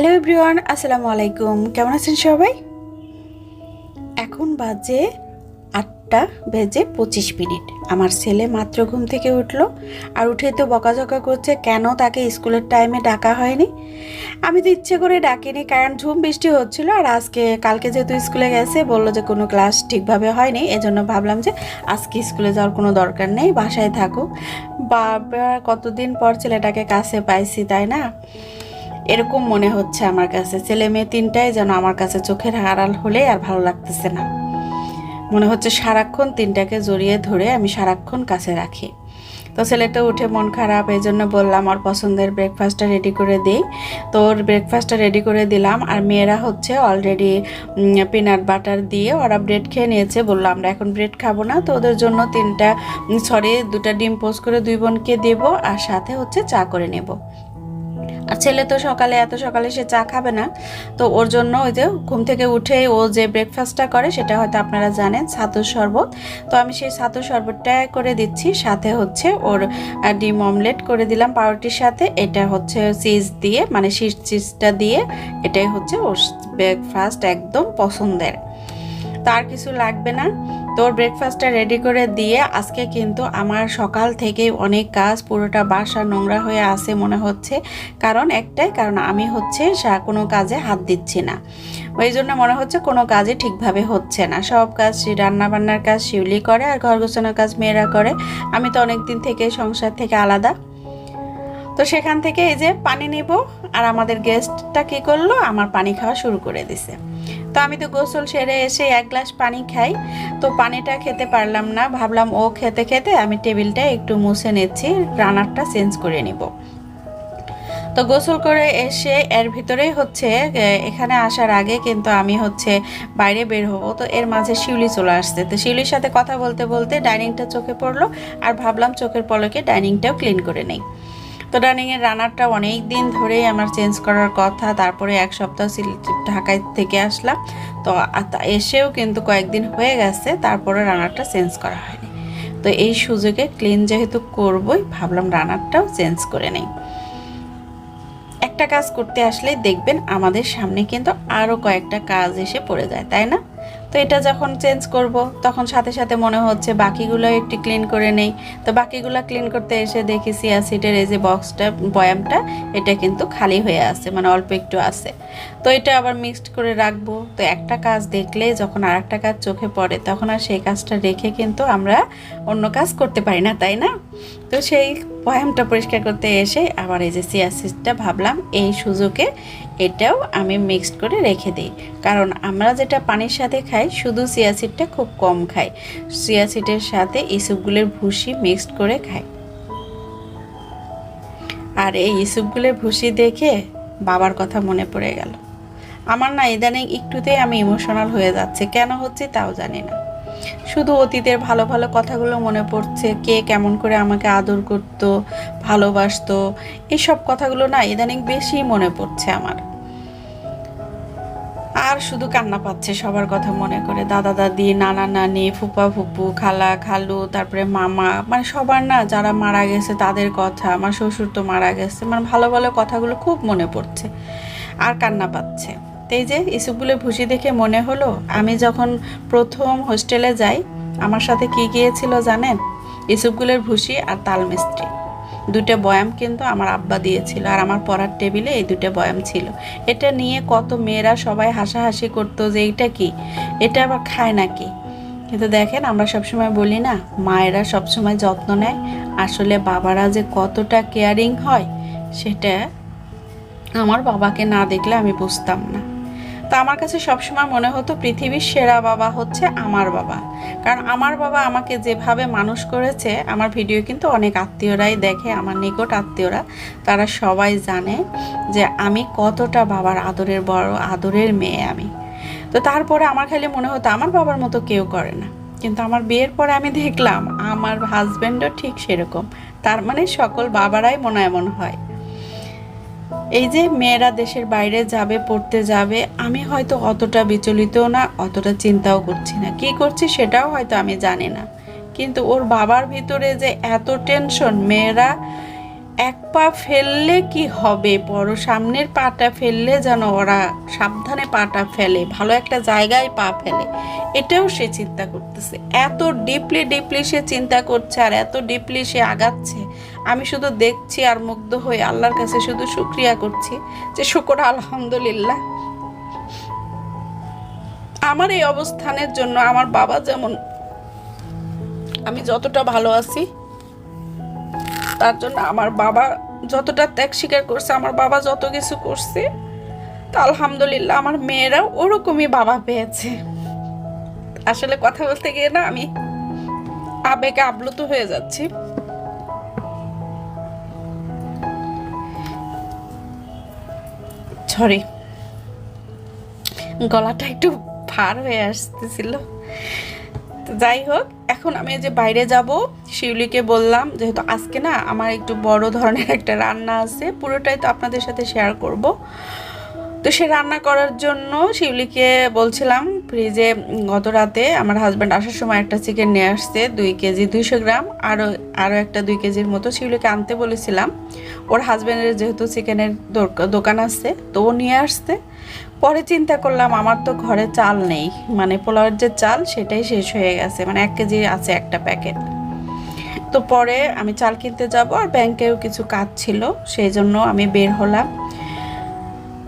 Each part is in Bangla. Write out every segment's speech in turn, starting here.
হ্যালো এভরিওয়ান, আসসালামু আলাইকুম। কেমন আছেন সবাই? এখন বাজে আটটা বেজে পঁচিশ মিনিট। আমার ছেলে মাত্র ঘুম থেকে উঠল আর উঠে তো বকাঝকা করছে, কেন তাকে স্কুলের টাইমে ডাকা হয়নি? আমি তো ইচ্ছে করে ডাকিনি, কারণ ঝুম বৃষ্টি হচ্ছিল আর আজকে, কালকে যেহেতু স্কুলে গেছে, বলল যে কোনো ক্লাস ঠিকভাবে হয়নি, এজন্য ভাবলাম যে আজকে স্কুলে যাওয়ার কোনো দরকার নেই, বাসায় থাকুক। বাবা, কতদিন পর ছেলেটাকে কাছে পাইছি, তাই না? এরকম মনে হচ্ছে আমার কাছে। ছেলে মেয়ে তিনটাই যেন আমার কাছে চোখের আড়াল হলে আর ভালো লাগতেছে না। মনে হচ্ছে সারাক্ষণ তিনটাকে জড়িয়ে ধরে আমি সারাক্ষণ কাছে রাখি। তো ছেলেটা উঠে মন খারাপ এই জন্য বললাম, ওর পছন্দের ব্রেকফাস্টটা রেডি করে দিই। তো ওর ব্রেকফাস্টটা রেডি করে দিলাম আর মেয়েরা হচ্ছে অলরেডি পিনাট বাটার দিয়ে ওরা ব্রেড খেয়ে নিয়েছে। বলল, আমরা এখন ব্রেড খাব না, তো ওদের জন্য তিনটা সরি দুটা ডিম পোস্ট করে দুই বোনকে দেবো আর সাথে হচ্ছে চা করে নেব। আর ছেলে তো সকালে, এত সকালে সে চা খাবে না। তো ওর জন্য ওই যে ঘুম থেকে উঠে ও যে ব্রেকফাস্টটা করে, সেটা হয়তো আপনারা জানেন, ছাতুর শরবত। তো আমি সেই ছাতুর শরবতটা করে দিচ্ছি, সাথে হচ্ছে ওর ডিম অমলেট করে দিলাম পাউরুটির সাথে। এটা হচ্ছে চিজ দিয়ে মানে শীষ চিজটা দিয়ে, এটাই হচ্ছে ওর ব্রেকফাস্ট একদম পছন্দের। তার কিছু লাগবে না। তোর ব্রেকফাস্টটা রেডি করে দিয়ে আজকে কিন্তু আমার সকাল থেকে অনেক কাজ, পুরোটা বাসা নোংরা হয়ে আছে মনে হচ্ছে। কারণ একটাই, কারণ আমি হচ্ছে কোনো কাজে হাত দিচ্ছি না। ওই জন্য মনে হচ্ছে কোনো কাজই ঠিকভাবে হচ্ছে না। সব কাজ রান্না বান্নার কাজ শিউলি করে আর ঘর গোছানোর কাজ মেয়েরা করে। আমি তো অনেক দিন থেকে সংসার থেকে আলাদা। তো সেখান থেকে এই যে পানি নিব আর আমাদের গেস্টটা কি করল? আমার পানি খাওয়া শুরু করে দিছে। তো আমি তো গোসল সেরে এসে এক গ্লাস পানি খাই। তো পানিটা খেতে পারলাম না। ভাবলাম ও খেতে খেতে আমি টেবিলটা একটু মুছে নিচ্ছি, রানারটা চেঞ্জ করে নিব। তো গোসল করে এসে এর ভিতরেই হচ্ছে এখানে আসার আগে কিন্তু আমি হচ্ছে বাইরে বের হব। তো এর মাঝে শিউলি চলে আসছে। তো শিউলির সাথে কথা বলতে বলতে ডাইনিংটা চোখে পড়ল, আর ভাবলাম চোখের পলকে ডাইনিংটাও ক্লিন করে নেই। তো ডাইনিংয়ের রানারটা অনেক দিন ধরেই আমার চেঞ্জ করার কথা। তারপরে এক সপ্তাহ ঢাকায় থেকে আসলাম। তো তা- এসেও কিন্তু কয়েকদিন হয়ে গেছে, তারপরে রানারটা চেঞ্জ করা হয়নি। তো এই সুযোগে ক্লিন যেহেতু করবই, ভাবলাম রানারটাও চেঞ্জ করে নেই। একটা কাজ করতে আসলে দেখবেন, আমাদের সামনে কিন্তু আরও কয়েকটা কাজ এসে পড়ে যায়, তাই না? তো এটা যখন চেঞ্জ করব, তখন সাথে সাথে মনে হচ্ছে বাকিগুলো একটু ক্লিন করে নেই। তো বাকিগুলো ক্লিন করতে এসে দেখি সিয়াসিটের এই যে বক্সটা বয়ামটা, এটা কিন্তু খালি হয়ে আছে মানে অল্প একটু আছে। তো এটা আবার মিক্সড করে রাখব। তো একটা কাজ দেখলে যখন আর একটা কাজ চোখে পড়ে, তখন আর সেই কাজটা রেখে কিন্তু আমরা অন্য কাজ করতে পারি না, তাই না? তো সেই বয়ামটা পরিষ্কার করতে এসে আবার এই যে সিয়াসিডটা ভাবলাম, এই সুযোগে এটাও আমি মিক্সড করে রেখে দিই। কারণ আমরা যেটা পানির সাথে খাই, শুধু সিয়াসিডটা খুব কম খাই। সিয়াসিডের সাথে ইসুপগুলোর ভুসি মিক্সড করে খাই। আর এই ইসুপগুলোর ভুসি দেখে বাবার কথা মনে পড়ে গেল। আমার না ইদানিং একটুতেই আমি ইমোশনাল হয়ে যাচ্ছে। কেন হচ্ছে তাও জানি না। শুধু অতীতের ভালো ভালো কথাগুলো মনে পড়ছে, কে কেমন করে আমাকে আদর করত, ভালোবাসতো এইসব কথাগুলো না ইদানিং বেশি মনে পড়ছে আমার। আর শুধু কান্না পাচ্ছে সবার কথা মনে করে। দাদা, দাদি, নানা, নানি, ফুপা, ফুপু, খালা, খালু, তারপরে মামা। মানে সবার না, যারা মারা গেছে তাদের কথা, আমার শ্বশুর তো মারা গেছে। মানে ভালো ভালো কথাগুলো খুব মনে পড়ছে আর কান্না পাচ্ছে। এই যে ইসুপগুলো ভুসি দেখে মনে হলো, আমি যখন প্রথম হোস্টেলে যাই, আমার সাথে কি গিয়েছিল জানেন? ইসুপগুলের ভুসি আর তাল মিস্ত্রি। দুটো বয়াম কিন্তু আমার আব্বা দিয়েছিল আর আমার পড়ার টেবিলে এই দুটো বয়াম ছিল। এটা নিয়ে কত মেয়েরা সবাই হাসাহাসি করতো যে এইটা কি? এটা আবার খায় নাকি? কিন্তু দেখেন, আমরা সবসময় বলি না, মায়েরা সবসময় যত্ন নেয়। আসলে বাবারা যে কতটা কেয়ারিং হয়, সেটা আমার বাবাকে না দেখলে আমি বুঝতাম না। তো আমার কাছে সবসময় মনে হতো পৃথিবীর সেরা বাবা হচ্ছে আমার বাবা। কারণ আমার বাবা আমাকে যেভাবে মানুষ করেছে, আমার ভিডিও কিন্তু অনেক আত্মীয়রাই দেখে, আমার নিকট আত্মীয়রা। তারা সবাই জানে যে আমি কতটা বাবার আদরের বড়, আদরের মেয়ে আমি। তো তারপরে আমার খালি মনে হতো আমার বাবার মতো কেউ করে না। কিন্তু আমার বিয়ের পরে আমি দেখলাম, আমার হাজব্যান্ডও ঠিক সেরকম। তার মানে সকল বাবারাই মনে এমন হয়। এই যে মেয়েরা দেশের বাইরে যাবে, পড়তে যাবে, আমি হয়তো অতটা বিচলিতও না, অতটা চিন্তাও করছি না। কি করছি সেটাও হয়তো আমি জানি না। কিন্তু ওর বাবার ভিতরে যে এত টেনশন, মেয়েরা এক পা ফেললে কি হবে? বড় সামনের পাটা ফেললে যেন ওরা সাবধানে পাটা ফেলে, ভালো একটা জায়গায় পা ফেলে। এটাও সে চিন্তা করতেছে। এত ডিপলি ডিপলি সে চিন্তা করছে আর এত ডিপলি সে আগাচ্ছে। আমি শুধু দেখছি আর মুগ্ধ হয়ে আল্লাহর কাছে শুধু শুক্রিয়া করছি যে শুকর আলহামদুলিল্লাহ। আমার এই অবস্থানের জন্য আমার বাবা যেমন আমি যতটা ভালো আছি, তার জন্য আমার বাবা যতটা ত্যাগ স্বীকার করছে, আমার বাবা যত কিছু করছে, তা আলহামদুলিল্লাহ আমার মেয়েরাও ওরকমই বাবা পেয়েছে। আসলে কথা বলতে গিয়ে না আমি আবেগে আপ্লুত হয়ে যাচ্ছি। সরি গলাটা একটু ভার হয়ে আসতেছিল। যাই হোক, এখন আমি যে বাইরে যাব, শিউলিকে বললাম, যেহেতু আজকে না আমার একটু বড় ধরনের একটা রান্না আছে, পুরোটাই তো আপনাদের সাথে শেয়ার করব। তো সে রান্না করার জন্য শিউলিকে বলছিলাম ফ্রিজে গত রাতে আমার হাজব্যান্ড আসার সময় একটা চিকেন নিয়ে আসছে, দুই কেজি দুইশো গ্রাম আরও আরও একটা দুই কেজির মতো সেগুলোকে আনতে বলেছিলাম। ওর হাজব্যান্ডের যেহেতু চিকেনের দোকান আছে, তো ও নিয়ে আসতে পরে চিন্তা করলাম, আমার তো ঘরে চাল নেই। মানে পোলাওয়ের যে চাল, সেটাই শেষ হয়ে গেছে। মানে এক কেজি আছে একটা প্যাকেট। তো পরে আমি চাল কিনতে যাব, আর ব্যাংকেও কিছু কাজ ছিল, সেই জন্য আমি বের হলাম।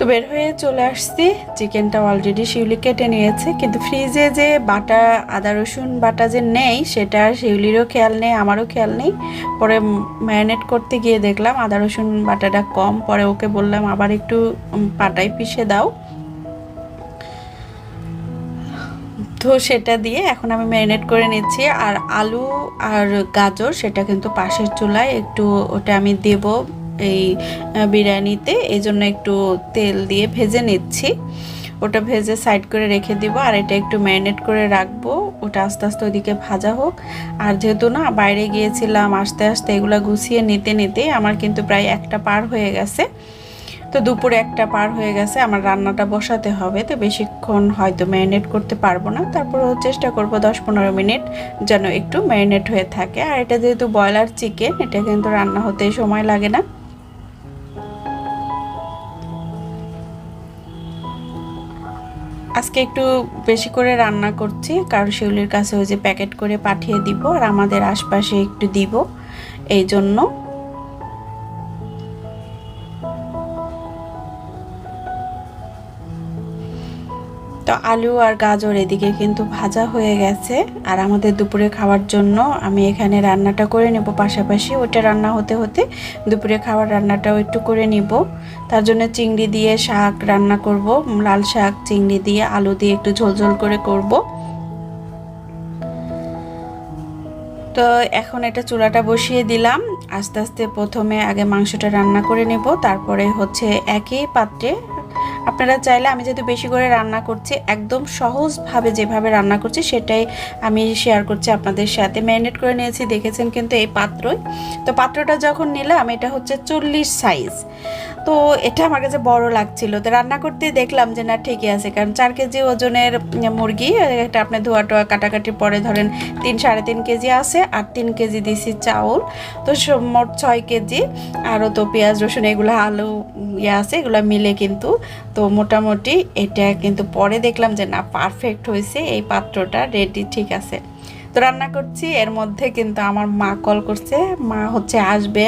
তো বের হয়ে চলে আসছি। চিকেনটা অলরেডি শিউলি কেটে নিয়েছে। কিন্তু ফ্রিজে যে বাটা, আদা, রসুন বাটা যে নেই, সেটা শিউলিরও খেয়াল নেই, আমারও খেয়াল নেই। পরে ম্যারিনেট করতে গিয়ে দেখলাম আদা, রসুন বাটাটা কম। পরে ওকে বললাম, আবার একটু পাটাই পিষে দাও। তো সেটা দিয়ে এখন আমি ম্যারিনেট করে নিচ্ছি। আর আলু আর গাজর, সেটা কিন্তু পাশের চুলায়। একটু ওটা আমি দেব। এই বিরিয়ানিতে। এই জন্য একটু তেল দিয়ে ভেজে নিচ্ছি। ওটা ভেজে সাইড করে রেখে দিব, আর এটা একটু ম্যারিনেট করে রাখব। ওটা আস্তে আস্তে ওইদিকে ভাজা হোক। আর যেহেতু না, বাইরে গিয়েছিলাম আস্তে আস্তে এগুলো গুছিয়ে নিতে নিতে আমার কিন্তু প্রায় একটা পার হয়ে গেছে। তো দুপুরে একটা পার হয়ে গেছে, আমার রান্নাটা বসাতে হবে। তো বেশিক্ষণ হয়তো ম্যারিনেট করতে পারব না। তারপর চেষ্টা করব দশ পনেরো মিনিট যেন একটু ম্যারিনেট হয়ে থাকে। আর এটা যেহেতু ব্রয়লার চিকেন, এটা কিন্তু রান্না হতে সময় লাগে না। আজকে একটু বেশি করে রান্না করছি, কারণ শিউলির কাছে ওই যে প্যাকেট করে পাঠিয়ে দিব আর আমাদের আশপাশে একটু দিব এই জন্য তো আলু আর গাজর এদিকে কিন্তু ভাজা হয়ে গেছে। আর আমাদের দুপুরে খাওয়ার জন্য আমি এখানে রান্নাটা করে নেব পাশাপাশি। ওটা রান্না হতে হতে দুপুরে খাওয়ার রান্নাটাও একটু করে নিব। তার জন্য চিংড়ি দিয়ে শাক রান্না করব, লাল শাক, চিংড়ি দিয়ে আলু দিয়ে একটু ঝোলঝোল করে করব। তো এখন এটা চুলাটা বসিয়ে দিলাম। আস্তে আস্তে প্রথমে আগে মাংসটা রান্না করে নেব। তারপরে হচ্ছে একই পাত্রে আপনারা চাইলে আমি যেহেতু বেশি করে রান্না করছি, একদম সহজভাবে যেভাবে রান্না করছি সেটাই আমি শেয়ার করছি আপনাদের সাথে। ম্যারিনেট করে নিয়েছি, দেখেছেন কিন্তু এই পাত্রই। তো পাত্রটা যখন নিলাম, এটা হচ্ছে চল্লিশ সাইজ তো এটা আমার কাছে বড় লাগছিল। তো রান্না করতে দেখলাম যে না, ঠিকই আছে। কারণ চার কেজি ওজনের মুরগি এটা আপনি ধোয়া টোয়া কাটাকাটি পরে ধরেন তিন, সাড়ে তিন কেজি আছে আর তিন কেজি দিছি চাউল। তো মোট ছয় কেজি। আরও তো পেঁয়াজ, রসুন, এগুলো আলু ইয়ে আছে, এগুলো মিলে কিন্তু। তো মোটামুটি এটা কিন্তু পরে দেখলাম যে না পারফেক্ট হয়েছে। এই পাত্রটা রেডি ঠিক আছে। তো রান্না করছি, এর মধ্যে কিন্তু আমার মা কল করছে, মা হচ্ছে আসবে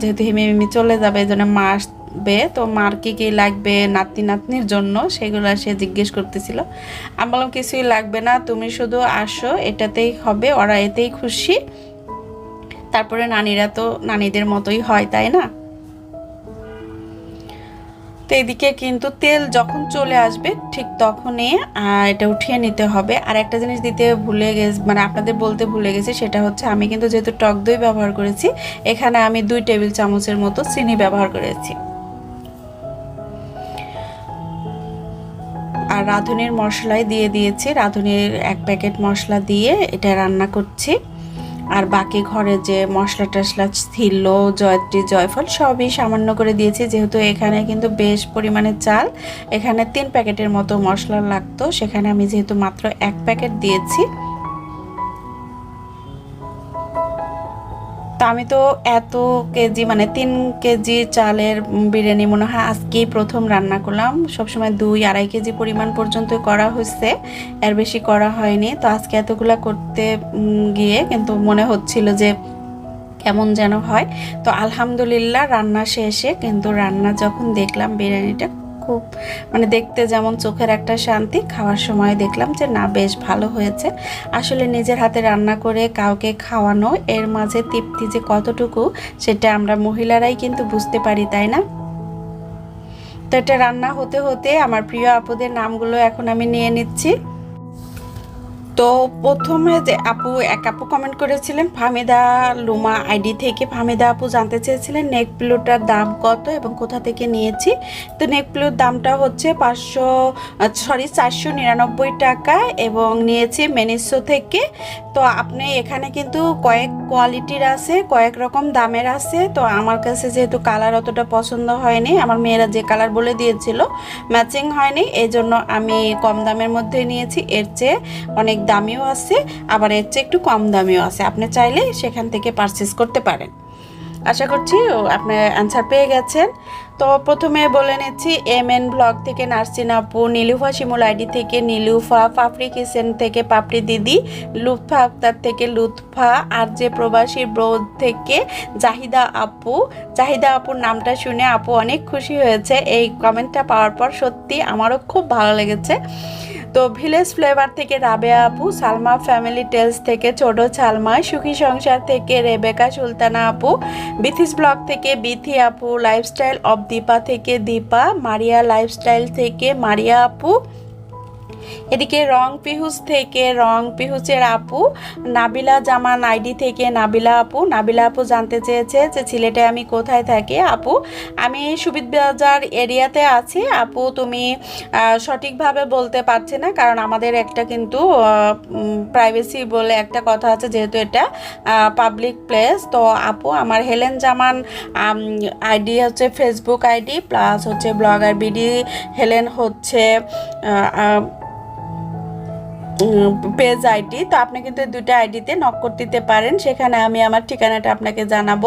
যেহেতু হিমি হিমি চলে যাবে, এই জন্য মা আসবে। তো মার কী কী লাগবে নাতি নাতনির জন্য সেগুলো সে জিজ্ঞেস করতেছিল। আমি বললাম, কিছুই লাগবে না, তুমি শুধু আসো, এটাতেই হবে, ওরা এতেই খুশি। তারপরে নানিরা তো নানিদের মতোই হয়, তাই না? তো এদিকে কিন্তু তেল যখন চলে আসবে, ঠিক তখনই এটা উঠিয়ে নিতে হবে। আর একটা জিনিস দিতে ভুলে গেছে মানে আপনাদের বলতে ভুলে গেছি, সেটা হচ্ছে আমি কিন্তু যেহেতু টক দই ব্যবহার করেছি, এখানে আমি দুই টেবিল চামচের মতো চিনি ব্যবহার করেছি। আর রাঁধুনির মশলাই দিয়ে দিয়েছি, রাঁধুনির এক প্যাকেট মশলা দিয়ে এটা রান্না করছি। আর বাকি ঘরে যে মশলা টশলা ছিল, জয়ত্রী, জয়ফল সবই সামান্য করে দিয়েছি। যেহেতু এখানে কিন্তু বেশ পরিমাণে চাল, এখানে তিন প্যাকেটের মতো মশলা লাগতো। সেখানে আমি যেহেতু মাত্র এক প্যাকেট দিয়েছি। তা আমি তো এত কেজি মানে তিন কেজি চালের বিরিয়ানি মনে হয় আজকেই প্রথম রান্না করলাম। সবসময় দুই আড়াই কেজি পরিমাণ পর্যন্ত করা হচ্ছে এর বেশি করা হয়নি। তো আজকে এতগুলা করতে গিয়ে কিন্তু মনে হচ্ছিল যে কেমন যেন হয়। তো আলহামদুলিল্লাহ রান্না শেষে কিন্তু রান্না যখন দেখলাম বিরিয়ানিটা খুব মানে দেখতে যেমন চোখের একটা শান্তি, খাওয়ার সময় দেখলাম যে না, বেশ ভালো হয়েছে। আসলে নিজের হাতে রান্না করে কাউকে খাওয়ানো, এর মাঝে তৃপ্তি যে কতটুকু, সেটা আমরা মহিলারাই কিন্তু বুঝতে পারি, তাই না? তো এটা রান্না হতে হতে আমার প্রিয় আপুদের নামগুলো এখন আমি নিয়ে নিচ্ছি। তো প্রথমে যে আপু, এক আপু কমেন্ট করেছিলেন ফামিদা লুমা আইডি থেকে ফামিদা আপু জানতে চেয়েছিলেন নেক পিলোটার দাম কত এবং কোথা থেকে নিয়েছি। তো নেক পিলোর দামটা হচ্ছে পাঁচশো সরি চারশো নিরানব্বই টাকা এবং নিয়েছি মেনিসো থেকে। তো আপনি এখানে কিন্তু কয়েক কোয়ালিটির আছে, কয়েক রকম দামের আছে। তো আমার কাছে যেহেতু কালার অতটা পছন্দ হয়নি, আমার মেয়েরা যে কালার বলে দিয়েছিল ম্যাচিং হয়নি এই জন্য আমি কম দামের মধ্যে নিয়েছি। এর চেয়ে অনেক দামিও আছে, আবার এর চেয়ে একটু কম দামিও আছে। আপনি চাইলে সেখান থেকে পারচেস করতে পারেন। আশা করছি আপনি অ্যান্সার পেয়ে গেছেন। তো প্রথমে বলে নিচ্ছি এম এন ব্লগ থেকে নার্সিন আপু, নীলুফা শিমুল আইডি থেকে নীলুফা, পাপড়ি কিচেন থেকে পাপড়ি দিদি, লুৎফা আক্তার থেকে লুৎফা, আর যে প্রবাসী ব্রোদ থেকে জাহিদা আপু। জাহিদা আপুর নামটা শুনে আপু অনেক খুশি হয়েছে। এই কমেন্টটা পাওয়ার পর সত্যি আমারও খুব ভালো লেগেছে। তো ভিলেজ ফ্লেভার থেকে রাবেয়া আপু, সালমা ফ্যামিলি টেলস থেকে ছোট সালমা, সুখী সংসার থেকে রেবেকা, সুলতানা আপু, বিথিস ব্লগ থেকে বিথি আপু, লাইফস্টাইল অব দীপা থেকে দীপা, মারিয়া লাইফস্টাইল থেকে মারিয়া আপু এদিকে রং পিহুজ থেকে রং পিহুজের আপু, নাবিলা জামান আইডি থেকে নাবিলা আপু। নাবিলা আপু জানতে চেয়েছে যে সিলেটে আমি কোথায় থাকি। আপু, আমি সুবিদ বাজার এরিয়াতে আছি। আপু, তুমি সঠিকভাবে বলতে পারছি না, কারণ আমাদের একটা কিন্তু প্রাইভেসি বলে একটা কথা আছে, যেহেতু এটা পাবলিক প্লেস তো আপু, আমার হেলেন জামান আইডি হচ্ছে ফেসবুক আইডি প্লাস হচ্ছে ব্লগার বিডি। হেলেন হচ্ছে পেজ আইডি তো আপনি কিন্তু এই দুটো আইডিতে নক করতে দিতে পারেন। সেখানে আমি আমার ঠিকানাটা আপনাকে জানাব।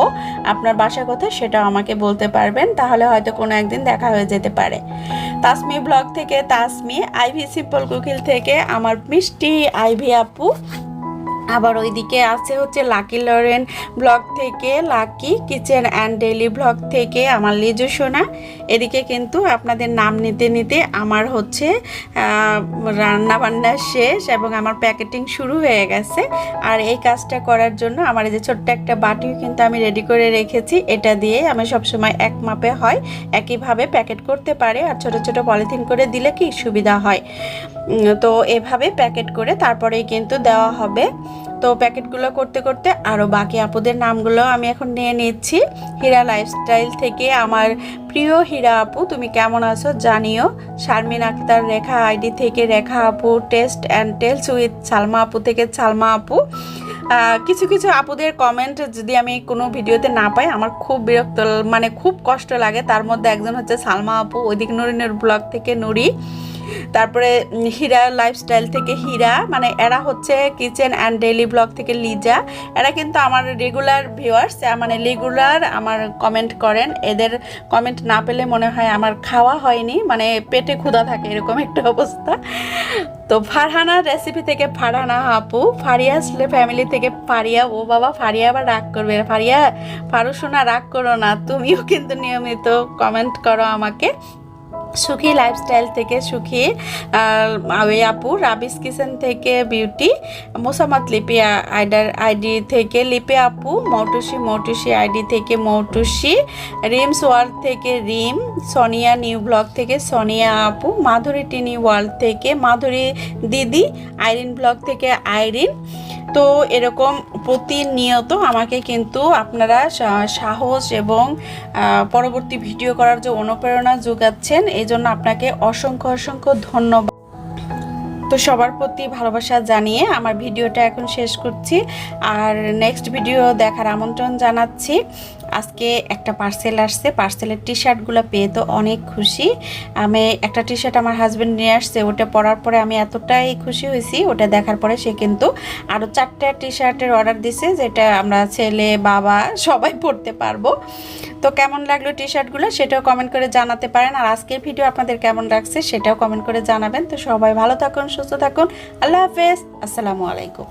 আপনার বাসা কোথায় সেটাও আমাকে বলতে পারবেন। তাহলে হয়তো কোনো একদিন দেখা হয়ে যেতে পারে। তাসমি ব্লগ থেকে তাসমি, আইভি সিম্পল কুকিল থেকে আমার মিষ্টি আইভি আপু। আবার ওইদিকে আছে হচ্ছে লাকি লরেন ব্লগ থেকে, Lucky kitchen and daily blog থেকে আমার লিজু সোনা। এদিকে কিন্তু আপনাদের নাম নিতে নিতে আমার হচ্ছে রান্না বান্না শেষ এবং আমার প্যাকেটিং শুরু হয়ে গেছে। আর এই কাজটা করার জন্য আমার এই যে ছোট্ট একটা বাটিও কিন্তু আমি রেডি করে রেখেছি। এটা দিয়ে আমি সবসময় এক মাপে হয়, একইভাবে প্যাকেট করতে পারে আর ছোট ছোট পলিথিন করে দিলে কি সুবিধা হয়। তো এভাবে প্যাকেট করে তারপরেই কিন্তু দেওয়া হবে। তো প্যাকেটগুলো করতে করতে আরও বাকি আপুদের নামগুলো আমি এখন নিয়ে নিচ্ছি। হীরা লাইফস্টাইল থেকে আমার প্রিয় হীরা আপু, তুমি কেমন আছো জানিও। শারমিন আক্তার রেখা আইডি থেকে রেখা আপু, taste and tales with Salma আপু থেকে সালমা আপু। কিছু কিছু আপুদের কমেন্ট যদি আমি কোনো ভিডিওতে না পাই, আমার খুব বিরক্ত মানে খুব কষ্ট লাগে। তার মধ্যে একজন হচ্ছে সালমা আপু ওইদিক নুরিনের ব্লগ থেকে নুরি। তারপরে হীরা লাইফস্টাইল থেকে হীরা মানে এরা হচ্ছে কিচেন অ্যান্ড ডেইলি ব্লগ থেকে লিজা। এরা কিন্তু আমার রেগুলার ভিউয়ার্স মানে রেগুলার আমার কমেন্ট করেন। এদের কমেন্ট না পেলে মনে হয় আমার খাওয়া হয়নি মানে পেটে ক্ষুধা থাকে এরকম একটা অবস্থা। তো ফারহানা রেসিপি থেকে ফারহানা আপু, ফারিয়া আসলে ফ্যামিলি থেকে ফারিয়া, ও বাবা ফারিয়া আবার রাগ করবে। ফারিয়া, ফারুসোনা রাগ করো না, তুমিও কিন্তু নিয়মিত কমেন্ট করো আমাকে। সুখী লাইফস্টাইল থেকে সুখী ওই আপু, রাবিস কিচেন থেকে বিউটি মোসাম্মদ লিপি আইডার আইডি থেকে লিপি আপু, মৌটুসি মৌটুসি আইডি থেকে মৌটুসি, রিমস ওয়ার্ল্ড থেকে রিম, সোনিয়া নিউ ব্লগ থেকে সোনিয়া আপু, মাধুরী টিনি ওয়ার্ল্ড থেকে মাধুরী দিদি, আইরিন ব্লগ থেকে আইরিন। তো এরকম প্রতিনিয়ত আমাকে কিন্তু আপনারা সাহস এবং পরবর্তী ভিডিও করার যে অনুপ্রেরণা যোগাচ্ছেন, এই জন্য আপনাকে অসংখ্য অসংখ্য ধন্যবাদ। তো সবার প্রতি ভালোবাসা জানিয়ে আমার ভিডিওটা এখন শেষ করছি। আর নেক্সট ভিডিও দেখার আমন্ত্রণ জানাচ্ছি। আজকে একটা পার্সেল আসছে পার্সেলের টি শার্টগুলো পেয়ে তো অনেক খুশি। আমি একটা টি শার্ট আমার হাজব্যান্ড নিয়ে আসছে, ওটা পরার পরে আমি এতটাই খুশি হয়েছি, ওটা দেখার পরে সে কিন্তু আরও চারটে টি শার্টের অর্ডার দিছে, যেটা আমরা ছেলে, বাবা সবাই পরতে পারব। তো কেমন লাগল টি শার্টগুলো সেটাও কমেন্ট করে জানাতে পারেন। আর আজকের ভিডিও আপনাদের কেমন লাগছে সেটাও কমেন্ট করে জানাবেন। তো সবাই ভালো থাকুন, সুস্থ থাকুন। আল্লাহ হাফেজ। আসসালামু আলাইকুম।